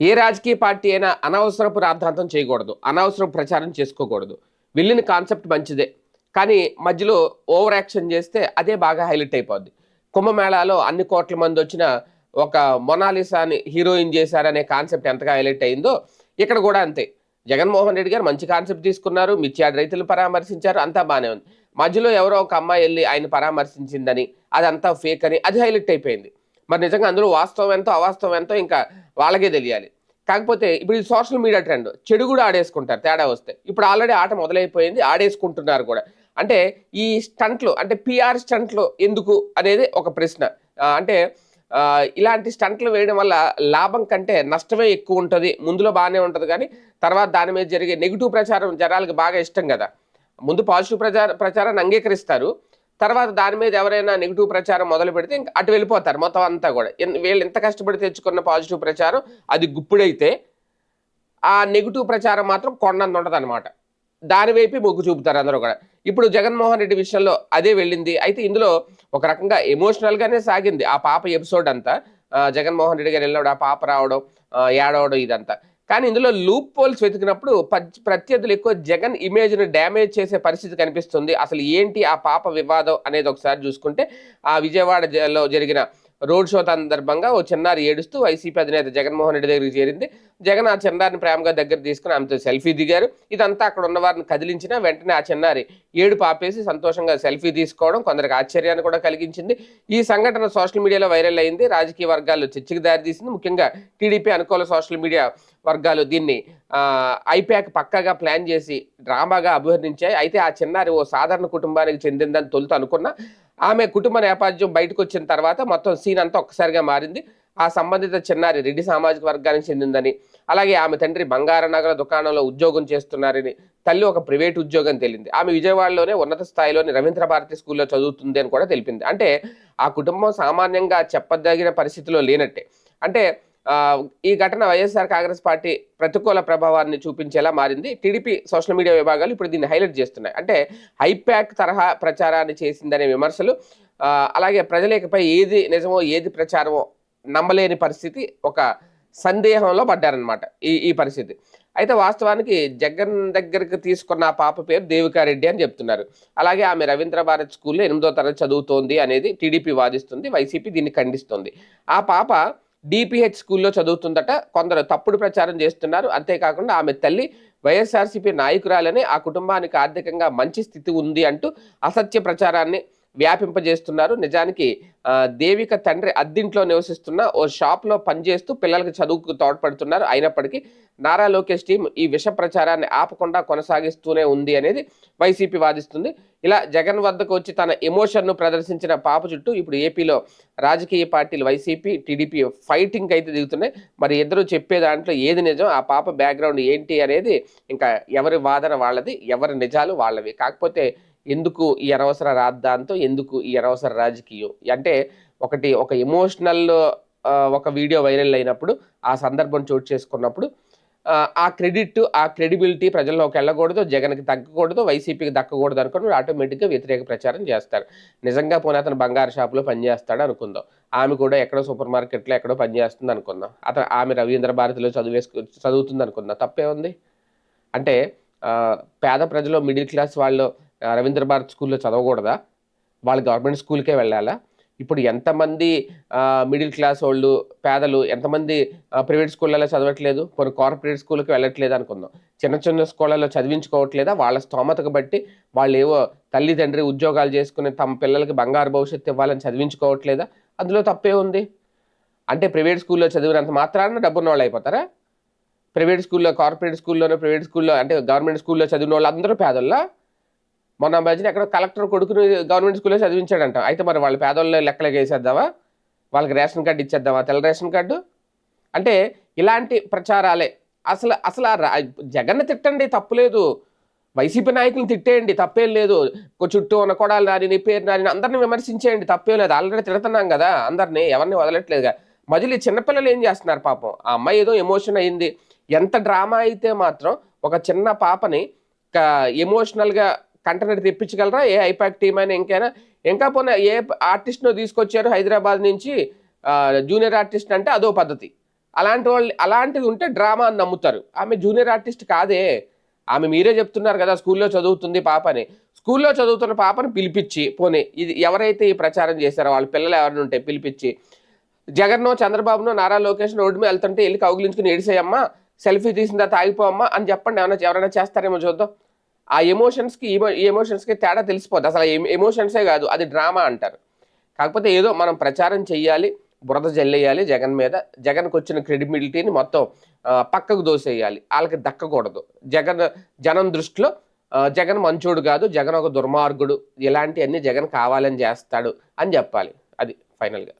ఏ రాజకీయ పార్టీ అయినా అనవసరపు రాద్ధాంతం చేయకూడదు అనవసరపు ప్రచారం చేసుకోకూడదు. వెళ్ళిన కాన్సెప్ట్ మంచిదే కానీ మధ్యలో ఓవర్ యాక్షన్ చేస్తే అదే బాగా హైలైట్ అయిపోద్ది. కుంభమేళాలో అన్ని కోట్ల మంది వచ్చిన ఒక మొనాలిసాని హీరోయిన్ చేశారనే కాన్సెప్ట్ ఎంతగా హైలైట్ అయిందో ఇక్కడ కూడా అంతే. జగన్మోహన్ రెడ్డి గారు మంచి కాన్సెప్ట్ తీసుకున్నారు మిర్చియాడ్ రైతులు పరామర్శించారు అంతా బాగానే ఉంది. మధ్యలో ఎవరో ఒక అమ్మాయి వెళ్ళి ఆయన పరామర్శించిందని అదంతా ఫేక్ అని అది హైలైట్ అయిపోయింది. మరి నిజంగా అందులో వాస్తవం ఎంతో అవాస్తవం ఎంతో ఇంకా వాళ్ళకే తెలియాలి. కాకపోతే ఇప్పుడు ఈ సోషల్ మీడియా ట్రెండ్ చెడు కూడా ఆడేసుకుంటారు తేడా వస్తే. ఇప్పుడు ఆల్రెడీ ఆట మొదలైపోయింది ఆడేసుకుంటున్నారు కూడా. అంటే ఈ స్టంట్లు అంటే పిఆర్ స్టంట్లు ఎందుకు అనేది ఒక ప్రశ్న. అంటే ఇలాంటి స్టంట్లు వేయడం వల్ల లాభం కంటే నష్టమే ఎక్కువ ఉంటుంది ముందులో బాగానే ఉంటుంది కానీ తర్వాత దాని మీద జరిగే నెగిటివ్ ప్రచారం జనాలకు బాగా ఇష్టం కదా. ముందు పాజిటివ్ ప్రచార ప్రచారాన్ని అంగీకరిస్తారు. తర్వాత దాని మీద ఎవరైనా నెగిటివ్ ప్రచారం మొదలు పెడితే ఇంకా అటు వెళ్ళిపోతారు మొత్తం అంతా కూడా. వీళ్ళు ఎంత కష్టపడి తెచ్చుకున్న పాజిటివ్ ప్రచారం అది గుప్పుడైతే ఆ నెగిటివ్ ప్రచారం మాత్రం కొండంత ఉండదు అనమాట దానివైపు మొగ్గు చూపుతారు అందరూ కూడా. ఇప్పుడు జగన్మోహన్ రెడ్డి విషయంలో అదే వెళ్ళింది. అయితే ఇందులో ఒక రకంగా ఎమోషనల్గానే సాగింది. ఆ పాప ఎపిసోడ్ అంతా జగన్మోహన్ రెడ్డి గారు వెళ్ళాడు ఆ పాప రావడం ఏడవడం ఇదంతా. కానీ ఇందులో లూప్ పోల్స్ వెతికినప్పుడు ప్రత్యర్థులు ఎక్కువ జగన్ ఇమేజ్ను డ్యామేజ్ చేసే పరిస్థితి కనిపిస్తుంది. అసలు ఏంటి ఆ పాప వివాదం అనేది ఒకసారి చూసుకుంటే ఆ విజయవాడ లో జరిగిన రోడ్ షో సందర్భంగా ఓ చిన్నారి ఏడుస్తూ వైసీపీ అధినేత జగన్మోహన్ రెడ్డి దగ్గరికి చేరింది. జగన్ ఆ చిన్నారిని ప్రేమగా దగ్గర తీసుకుని ఆమెతో సెల్ఫీ దిగారు. ఇదంతా అక్కడ ఉన్న వారిని కదిలించిన వెంటనే ఆ చిన్నారి ఏడు పాపేసి సంతోషంగా సెల్ఫీ తీసుకోవడం కొందరికి ఆశ్చర్యాన్ని కూడా కలిగించింది. ఈ సంఘటన సోషల్ మీడియాలో వైరల్ అయింది. రాజకీయ వర్గాల్లో చర్చకు దారితీసింది ముఖ్యంగా టీడీపీ అనుకూల సోషల్ మీడియా వర్గాలు దీన్ని ఐప్యాక్ ఐపాక్ పక్కాగా ప్లాన్ చేసి డ్రామాగా అభివర్ణించాయి. అయితే ఆ చిన్నారి ఓ సాధారణ కుటుంబానికి చెందిందని తొలుత అనుకున్నా. ఆమె కుటుంబ నేపథ్యం బయటకు వచ్చిన తర్వాత మొత్తం సీన్ అంతా ఒక్కసారిగా మారింది. ఆ సంబంధిత చిన్నారి రెడ్డి సామాజిక వర్గానికి చెందిందని అలాగే ఆమె తండ్రి బంగార నగర దుకాణంలో ఉద్యోగం చేస్తున్నారని తల్లి ఒక ప్రైవేట్ ఉద్యోగం తెలిపింది ఆమె విజయవాడలోనే ఉన్నత స్థాయిలోని రవీంద్ర భారతి స్కూల్లో చదువుతుంది అని కూడా తెలిపింది. అంటే ఆ కుటుంబం సామాన్యంగా చెప్పదగిన పరిస్థితిలో లేనట్టే. అంటే ఈ ఘటన వైఎస్ఆర్ కాంగ్రెస్ పార్టీ ప్రతికూల ప్రభావాన్ని చూపించేలా మారింది. టీడీపీ సోషల్ మీడియా విభాగాలు ఇప్పుడు దీన్ని హైలైట్ చేస్తున్నాయి. అంటే హైప్యాక్ తరహా ప్రచారాన్ని చేసిందనే విమర్శలు అలాగే ప్రజలపై ఏది నిజమో ఏది ప్రచారమో నమ్మలేని పరిస్థితి ఒక సందేహంలో పడ్డారనమాట ఈ ఈ పరిస్థితి. అయితే వాస్తవానికి జగన్ దగ్గరికి తీసుకున్న ఆ పాప పేరు దేవికారెడ్డి అని చెప్తున్నారు. అలాగే ఆమె రవీంద్ర భారత్ స్కూల్లో ఎనిమిదో తరగతి చదువుతోంది అనేది టీడీపీ వాదిస్తుంది వైసీపీ దీన్ని ఖండిస్తుంది. ఆ పాప డిపిహెచ్ స్కూల్లో చదువుతుందట. కొందరు తప్పుడు ప్రచారం చేస్తున్నారు. అంతేకాకుండా ఆమె తల్లి వైఎస్ఆర్సీపీ నాయకురాలని ఆ కుటుంబానికి ఆర్థికంగా మంచి స్థితి ఉంది అంటూ అసత్య ప్రచారాన్ని వ్యాపింపజేస్తున్నారు. నిజానికి దేవిక తండ్రి అద్దింట్లో నివసిస్తున్న ఓ షాప్లో పనిచేస్తూ పిల్లలకు చదువుకు తోడ్పడుతున్నారు. అయినప్పటికీ నారా లోకేష్ టీం ఈ విష ప్రచారాన్ని ఆపకుండా కొనసాగిస్తూనే ఉంది అనేది వైసీపీ వాదిస్తుంది. ఇలా జగన్ వద్దకు వచ్చి తన ఎమోషన్ను ప్రదర్శించిన పాప చుట్టూ ఇప్పుడు ఏపీలో రాజకీయ పార్టీలు వైసీపీ టీడీపీ ఫైటింగ్ అయితే దిగుతున్నాయి. మరి ఇద్దరు చెప్పే దాంట్లో ఏది నిజం ఆ పాప బ్యాక్గ్రౌండ్ ఏంటి అనేది ఇంకా ఎవరి వాదన వాళ్ళది ఎవరి నిజాలు వాళ్ళవి. కాకపోతే ఎందుకు ఈ అనవసర రాద్దాంతో ఎందుకు ఈ అనవసర రాజకీయం? అంటే ఒకటి ఒక ఎమోషనల్ ఒక వీడియో వైరల్ అయినప్పుడు ఆ సందర్భం చోటు చేసుకున్నప్పుడు ఆ, క్రెడిట్ ఆ క్రెడిబిలిటీ ప్రజల్లోకి వెళ్ళకూడదు జగన్కి తగ్గకూడదు వైసీపీకి దక్కకూడదు అనుకుని ఆటోమేటిక్గా వ్యతిరేక ప్రచారం చేస్తారు. నిజంగా పోనీ అతను బంగారు షాపులో పనిచేస్తాడు అనుకుందాం. ఆమె కూడా ఎక్కడో సూపర్ మార్కెట్లో ఎక్కడో పనిచేస్తుంది అనుకుందాం. అతను ఆమె రవీంద్ర భారతిలో చదివేసుకు చదువుతుంది అనుకుందాం. తప్పే ఉంది? అంటే పేద ప్రజలు మిడిల్ క్లాస్ వాళ్ళు రవీంద్ర భారత్ స్కూల్లో చదవకూడదా? వాళ్ళు గవర్నమెంట్ స్కూల్కే వెళ్ళాలా? ఇప్పుడు ఎంతమంది మిడిల్ క్లాస్ వాళ్ళు పేదలు ఎంతమంది ప్రైవేట్ స్కూళ్ళలో చదవట్లేదు? కొన్ని కార్పొరేట్ స్కూల్కి వెళ్ళట్లేదు అనుకుందాం. చిన్న చిన్న స్కూళ్ళలో చదివించుకోవట్లేదా? వాళ్ళ స్తోమతకు బట్టి వాళ్ళు ఏవో తల్లిదండ్రి ఉద్యోగాలు చేసుకుని తమ పిల్లలకి బంగారు భవిష్యత్తు ఇవ్వాలని చదివించుకోవట్లేదా? అందులో తప్పే ఉంది. అంటే ప్రైవేట్ స్కూల్లో చదివినంత మాత్రాన డబ్బున్న వాళ్ళు అయిపోతారా? ప్రైవేట్ స్కూల్లో కార్పొరేట్ స్కూల్లోనే ప్రైవేట్ స్కూల్లో అంటే గవర్నమెంట్ స్కూల్లో చదివిన వాళ్ళు అందరూ పేదల్లో మొన్న మధ్యన ఎక్కడ కలెక్టర్ కొడుకుని గవర్నమెంట్ స్కూల్లో చదివించాడంట. అయితే మరి వాళ్ళ పేదోళ్ళ లెక్కలకి వేసేద్దామా? వాళ్ళకి రేషన్ కార్డు ఇచ్చేద్దామా? తెల్ల రేషన్ కార్డు? అంటే ఇలాంటి ప్రచారాలే. అసలు అసలు ఆ రా- జగన్ తిట్టండి తప్పులేదు వైసీపీ నాయకులను తిట్టేయండి తప్పేం లేదు. చుట్టూ ఉన్న కొడాలి నాని పేరు నాని అందరిని విమర్శించేయండి తప్పేం లేదు. ఆల్రెడీ తిడుతున్నాం కదా అందరినీ ఎవరిని వదలట్లేదుగా మధ్యలో ఈ చిన్నపిల్లలు ఏం చేస్తున్నారు పాపం? ఆ అమ్మాయి ఏదో ఎమోషన్ అయింది. ఎంత డ్రామా అయితే మాత్రం ఒక చిన్న పాపని ఎమోషనల్గా కంటెంట్ తెప్పించగలరా? ఏ ఐపాక్ టీం అయినా ఇంకైనా? ఇంకా పోనీ ఏ ఆర్టిస్ట్ను తీసుకొచ్చారు హైదరాబాద్ నుంచి జూనియర్ ఆర్టిస్ట్ అంటే అదో పద్ధతి. అలాంటి వాళ్ళు అలాంటిది ఉంటే డ్రామా అని నమ్ముతారు. ఆమె జూనియర్ ఆర్టిస్ట్ కాదే. ఆమె మీరే చెప్తున్నారు కదా స్కూల్లో చదువుతుంది పాపని. స్కూల్లో చదువుతున్న పాపను పిలిపించి పోనీ ఇది ఎవరైతే ఈ ప్రచారం చేశారో వాళ్ళ పిల్లలు ఎవరిని ఉంటే పిలిపించి జగన్నో చంద్రబాబునో నారా లోకేష్ రోడ్డు మీద వెళ్తుంటే వెళ్ళి కౌగిలించుకుని ఏడిసేయమ్మా సెల్ఫీ తీసిందా తాగిపోమ్మా అని చెప్పండి. ఏమైనా ఎవరైనా చేస్తారేమో చూద్దాం. ఆ ఎమోషన్స్కి ఈ ఎమోషన్స్కి తేడా తెలిసిపోద్ది. అసలు ఎమోషన్సే కాదు అది డ్రామా అంటారు. కాకపోతే ఏదో మనం ప్రచారం చెయ్యాలి బురద జల్లేయాలి జగన్ మీద. జగన్కి వచ్చిన క్రెడిబిలిటీని మొత్తం పక్కకు దోసేయాలి. వాళ్ళకి దక్కకూడదు. జగన్ జనం దృష్టిలో జగన్ మంచోడు కాదు జగన్ ఒక దుర్మార్గుడు. ఇలాంటివన్నీ జగన్ కావాలని చేస్తాడు అని చెప్పాలి. అది ఫైనల్గా.